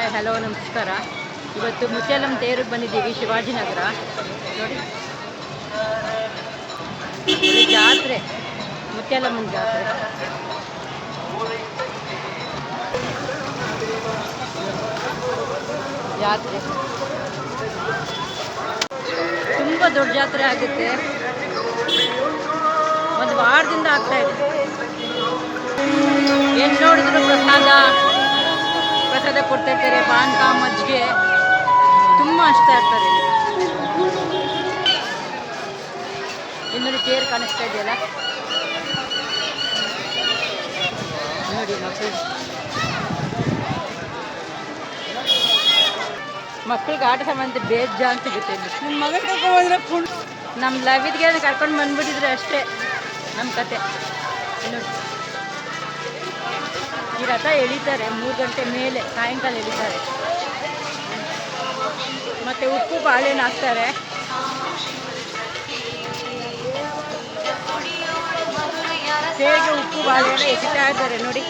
Hi, hello, ನಮಸ್ಕಾರ. ಇವತ್ತು ಮುತ್ಯಾಲಂ ತೇರಿಗೆ ಬಂದಿದ್ದೀವಿ ಶಿವಾಜಿನಗರ ನೋಡಿ. ಜಾತ್ರೆ ಮುಚ್ಚಲಮ್ಮನ ಜಾತ್ರೆ. ಜಾತ್ರೆ. ತುಂಬ ದೊಡ್ಡ ಜಾತ್ರೆ ಆಗುತ್ತೆ. ಒಂದು ವಾರದಿಂದ ಆಗ್ತಾ ಇದೆ. ಏನು ನೋಡಿದ್ರು ಪ್ರಸಾದ? ಪ್ರಸಾದ ಕೊಡ್ತಿರ್ತಾರೆ ಪಾನ್ ಪಾನಕ ಮಜ್ಜಿಗೆ. ತುಂಬ ಹಚ್ತಾ ಇರ್ತಾರೆ ಇನ್ನೊಂದು ಚೇರ್ ತೇರು ಕಾಣಿಸ್ತಾ ಇದೆಯಲ್ಲ? ನೋಡಿ ಮಕ್ಕಳು ಮಕ್ಕಳಿಗೆ ಆಟ ಸಾಮಾನು ಬೇಜಾನ್ ಸಿಗುತ್ತೆ ನಿಮ್ಮ ಮಗನ ಕರ್ಕೊಂಡ್ಬಂದ್ರೆ ಫುಲ್ ನಮ್ಮ ಲವಿದ್ಗೆ ಕರ್ಕೊಂಡು ಬಂದ್ಬಿಟ್ಟಿದ್ರೆ ಅಷ್ಟೇ ನಮ್ಮ ಕತೆ. ನೋಡಿ ಈ ರಥ ಎಳಿತಾರೆ, ಮೂರು ಗಂಟೆ ಮೇಲೆ ಸಾಯಂಕಾಲ ಎಳಿತಾರೆ. ಮತ್ತು ಉಪ್ಪು ಬಾಳೆ ಹಾಕ್ತಾರೆ. ಹೇಗೆ ಉಪ್ಪು ಬಾಳೆ ಎಸಿತಾ ಇದ್ದಾರೆ ನೋಡಿ.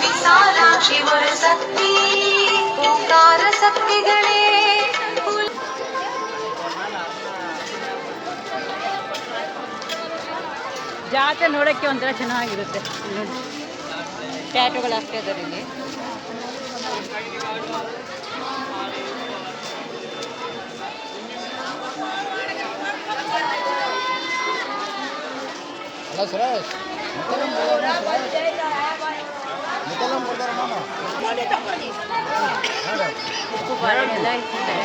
ವಿಶಾಲಾಕ್ಷಿ ವರ ಸತ್ತಿ, ಓಂಕಾರ ಸತ್ತಿಗಳೇ. ಜಾತ್ರೆ ನೋಡೋಕ್ಕೆ ಒಂಥರ ಚೆನ್ನಾಗಿರುತ್ತೆ. ನೋಡಿ ಟ್ಯಾಟುಗಳು ಹಾಕ್ತಾ ಇದ್ದಾರೆ ಇಲ್ಲಿ. ಎಲ್ಲ ಇಟ್ಟಿದ್ದಾರೆ.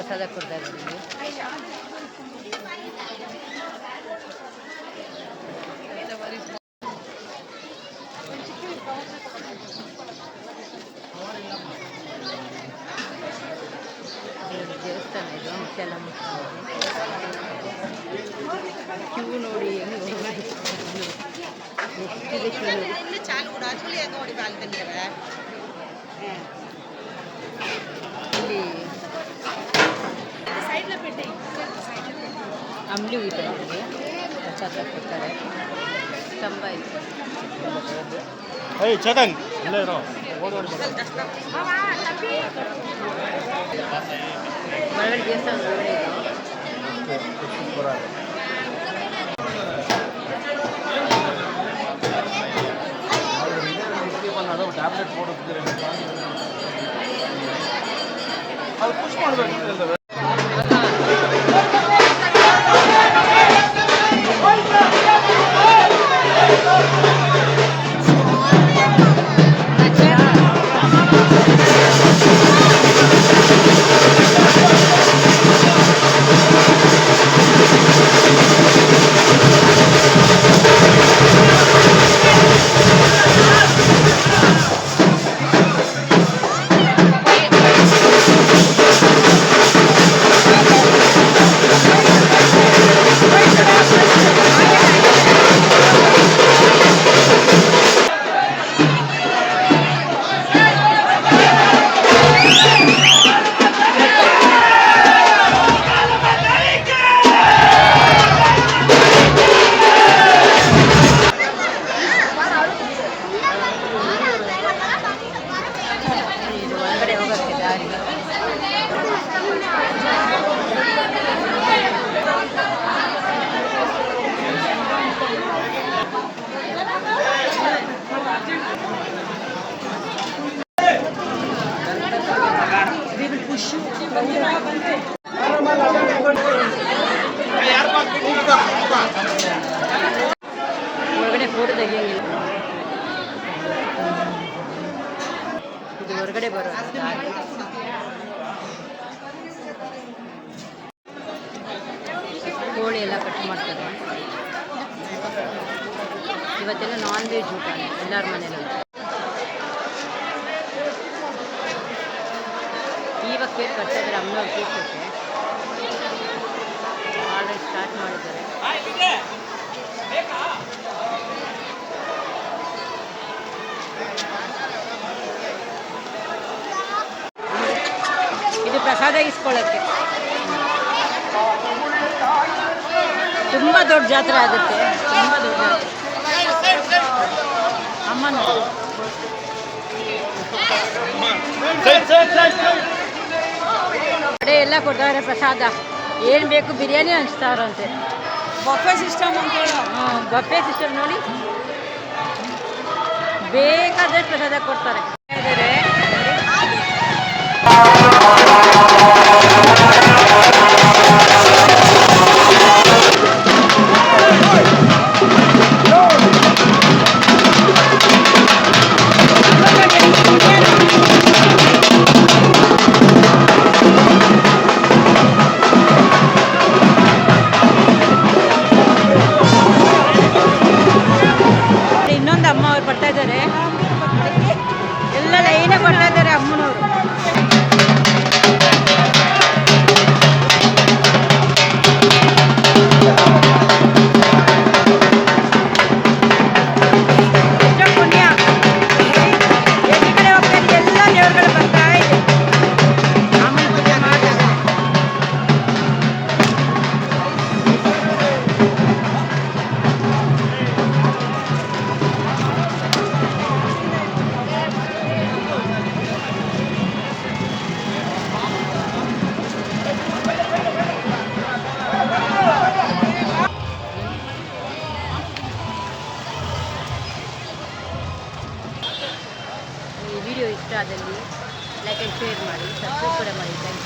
ಪ್ರಸಾದ ಕೊಡ್ತಾ ಇದ್ದಾರೆ ಇಲ್ಲಿ. ಇದು ದೇವಸ್ಥಾನ ಇದು ಮುತ್ಯಾಲಮ್ಮ ಕ್ಯೂ ನೋಡಿ ಹೆಂಗ್ ಹೋಗೋದು. ಎಷ್ಟಿದೆ ಕ್ಯೂ ನೋಡಿ ಅಂಬ್ಲಿ ಇಲ್ಲಿ ಪ್ರಸಾದ ಕೊಡ್ತಾರೆ ಸ್ತಂಭ ಇದೆ ಏಯ್ ಚೇತನ್ ಇಲ್ಲೇ ಇರೋ ಓಡಿ ಓಡಿ ಬಾ. ಒಳಗಡೆ ದೇವಸ್ಥಾನ ಇದೆ ಟ್ಯಾಬ್ಲೆಟ್ ಕೊಡುತ್ತೀರಿ ಅದು ಪುಷ್ ಮಾಡಬೇಕು ಹೊರಗಡೆ ಬರೋದು ದಾರಿ ಕೋಳಿ ಎಲ್ಲ ಕಟ್ ಮಾಡ್ತಾರೆ ಇವತ್ತೆಲ್ಲ ನಾನ್ ವೆಜ್ ಊಟ ಎಲ್ಲರ ಮನೇಲಿ ಇವಾಗ ಕೇಕ್ ಕಟ್ತಾ ಇದ್ದಾರೆ? ಅಮ್ಮನವ್ರು ಕೇಕ್ ಆಲ್ರೆಡಿ ಸ್ಟಾರ್ಟ್ ಮಾಡಿದ್ದಾರೆ. ಇದು ಪ್ರಸಾದ ಇಸ್ಕೊಳ್ಳೋಕ್ಕೆ ತುಂಬ ದೊಡ್ಡ ಜಾತ್ರೆ ಆಗುತ್ತೆ. ತುಂಬ ದೊಡ್ಡ ಜಾತ್ರೆ. ಅಮ್ಮನ ಕಡೆ ಎಲ್ಲ ಕೊಡ್ತಾರೆ ಪ್ರಸಾದ. ಏನು ಬೇಕು ಬಿರಿಯಾನಿ ಅನಿಸ್ತಾರಂತೆ ಬಫೆ ಸಿಸ್ಟಮ್ ಅಂತ ಹೇಳಿ? ಬಫೆ ಸಿಸ್ಟಮ್ ನೋಡಿ. ಬೇಕಾದಷ್ಟು ಪ್ರಸಾದ ಕೊಡ್ತಾರೆ. Super, Marita.